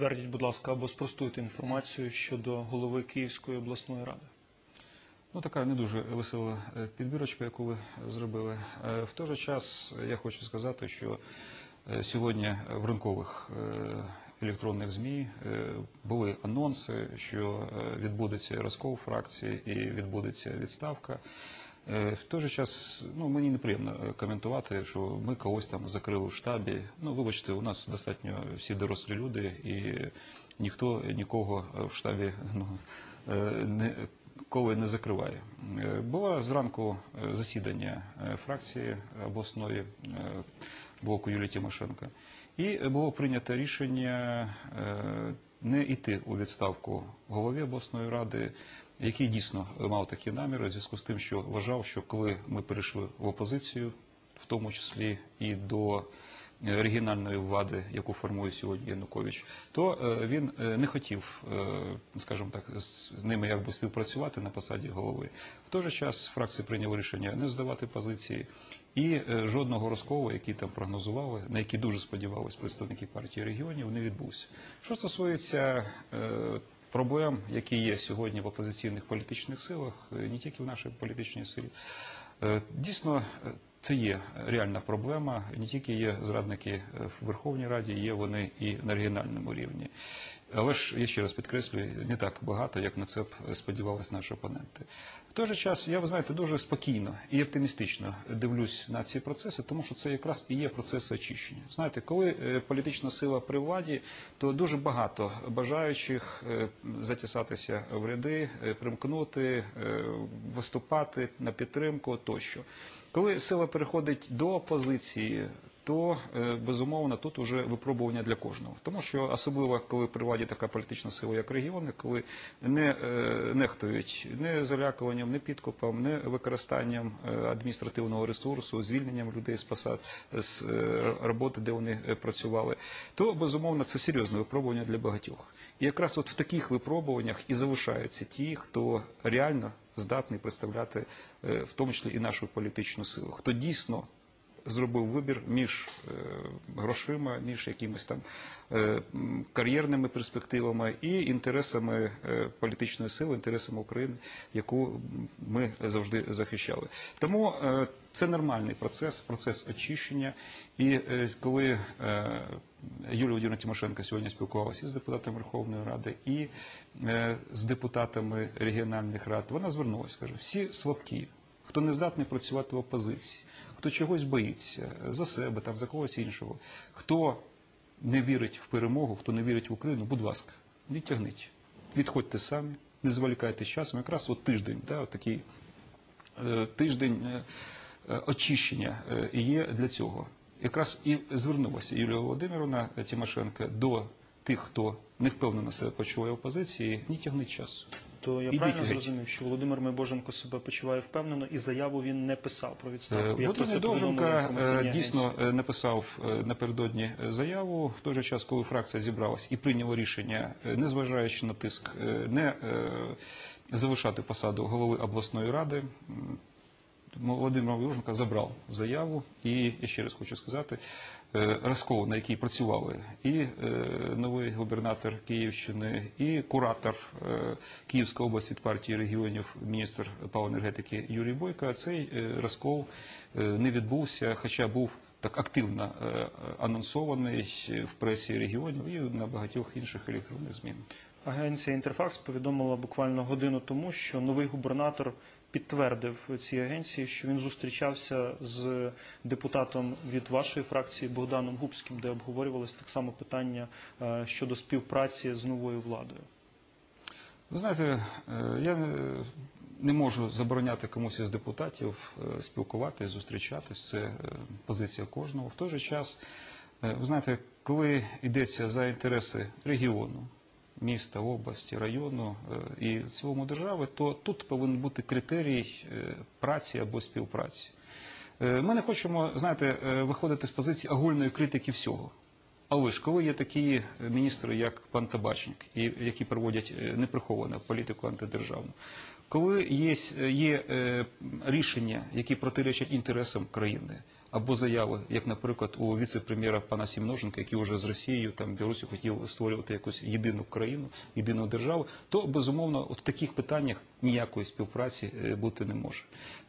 Підтвердіть, будь ласка, або спростуйте інформацію щодо голови Київської обласної ради. Ну, така не дуже весела е, підбірочка, яку ви зробили. Е, В той же час я хочу сказати, що е, сьогодні в ринкових електронних ЗМІ були анонси, що відбудеться розкол фракції і відбудеться відставка. Е, В той же час ну, мені неприємно е, коментувати, що ми когось там закрили в штабі. Ну, вибачте, у нас достатньо всі дорослі люди, і ніхто нікого в штабі ну, е, не, коли не закриває. Було зранку засідання фракції обласної блоку Юлії Тимошенко. І було прийнято рішення не йти у відставку голові обласної ради, який дійсно мав такі наміри, в зв'язку з тим, що вважав, що коли ми перейшли в опозицію, в тому числі і до регіональної влади, яку формує сьогодні Янукович, то е, він е, не хотів, е, скажімо так, з ними якби співпрацювати на посаді голови. В той же час фракції прийняли рішення не здавати позиції, і жодного розколу, який там прогнозували, на який дуже сподівалися представники партії регіонів, не відбувся. Що стосується проблем, які є сьогодні в опозиційних політичних силах, е, не тільки в нашій політичній силі, Е, Дійсно, е, це є реальна проблема. Не тільки є зрадники в Верховній Раді, є вони і на регіональному рівні. Але ж я ще раз підкреслюю, не так багато, як на це б сподівалися наші опоненти. В той же час я, ви знаєте, дуже спокійно і оптимістично дивлюсь на ці процеси, тому що це якраз і є процеси очищення. Знаєте, коли е, політична сила при владі, то дуже багато бажаючих е, затісатися в ряди, е, примкнути, виступати на підтримку тощо. Коли сила переходить до опозиції, то е, безумовно тут вже випробування для кожного. Тому що особливо коли при владі така політична сила, як регіони, коли не е, нехтують не залякуванням, не підкупом, не використанням е, адміністративного ресурсу, звільненням людей з посад з роботи, де вони працювали, то безумовно це серйозне випробування для багатьох. І якраз от в таких випробуваннях і залишаються ті, хто реально здатний представляти, в тому числі і нашу політичну силу, хто дійсно зробив вибір між е, грошима, між якимись там е, кар'єрними перспективами і інтересами е, політичної сили, інтересами України, яку ми завжди захищали. Тому це нормальний процес, процес очищення. І коли Юлія Володимирівна Тимошенко сьогодні спілкувалася і з депутатами Верховної Ради, і з депутатами регіональних рад, вона звернулася, каже, всі слабкі, хто не здатний працювати в опозиції, хто чогось боїться за себе, там, за когось іншого, хто не вірить в перемогу, хто не вірить в Україну, будь ласка, відтягніть, відходьте самі, не зволікайте часом. Якраз от тиждень, да, от такий е, тиждень е, е, очищення е, є для цього. Якраз і звернулася Юлія Володимировна Тимошенко до тих, хто не впевнено себе почуває опозиції, не тягніть час. То я правильно геть. зрозумів, що Володимир Майбоженко себе почуває впевнено і заяву він не писав про Е, відставку. Як Володимир Довженка е, дійсно е, написав е, напередодні е, заяву в той же час, коли фракція зібралась і прийняла рішення, е, незважаючи на тиск, е, не е, залишати посаду голови обласної ради. М, Володимир забрав заяву, і я ще раз хочу сказати, е, розкол, на який працювали і е, новий губернатор Київщини, і куратор е, Київської області від партії регіонів, міністр енергетики Юрій Бойко, цей е, не відбувся, хоча був так активно анонсований в пресі регіонів і на багатьох інших електронних змін. Агенція Інтерфакс повідомила буквально годину тому, що новий губернатор підтвердив цій агенції, що він зустрічався з депутатом від вашої фракції Богданом Губським, де обговорювалось так само питання е, щодо співпраці з новою владою. Ви знаєте, е, я не- можу забороняти комусь із депутатів е, спілкуватися, зустрічатись. Це позиція кожного. В той же час, ви знаєте, коли йдеться за інтереси регіону, міста, області, району е, і цілому держави, то тут повинен бути критерій е, праці або співпраці. Е, Ми не хочемо, знаєте, виходити з позиції огульної критики всього. Але ж коли є такі міністри, як пан Табачник, які проводять неприховану політику антидержавну, коли є, є рішення, які протиречать інтересам країни, або заяви, як, наприклад, у віце-прем'єра пана Сімноженка, який вже з Росією там Білорусі хотів створювати якусь єдину країну, єдину державу, то безумовно от в таких питаннях ніякої співпраці е, бути не може.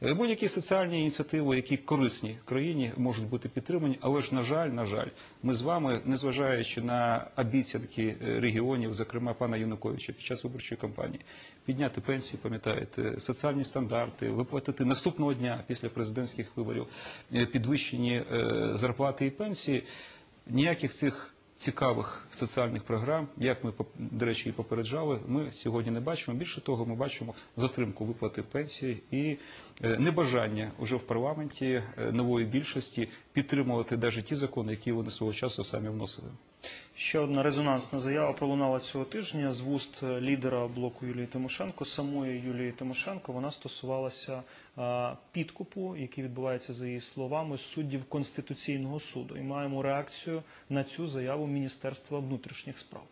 Е, Будь-які соціальні ініціативи, які корисні країні, можуть бути підтримані, але ж на жаль, на жаль, ми з вами, незважаючи на обіцянки е, регіонів, зокрема пана Януковича під час виборчої кампанії, підняти пенсії, пам'ятаєте, соціальні стандарти, виплатити наступного дня після президентських виборів, е, підвищені е, зарплати і пенсії, ніяких цих цікавих соціальних програм, як ми, до речі, і попереджали, ми сьогодні не бачимо. Більше того, ми бачимо затримку виплати пенсії і небажання уже в парламенті е, нової більшості підтримувати навіть ті закони, які вони свого часу самі вносили. Ще одна резонансна заява пролунала цього тижня з вуст е, лідера блоку Юлії Тимошенко, самої Юлії Тимошенко. Вона стосувалася підкупу, який відбувається за її словами суддів Конституційного суду. І маємо реакцію на цю заяву Міністерства внутрішніх справ.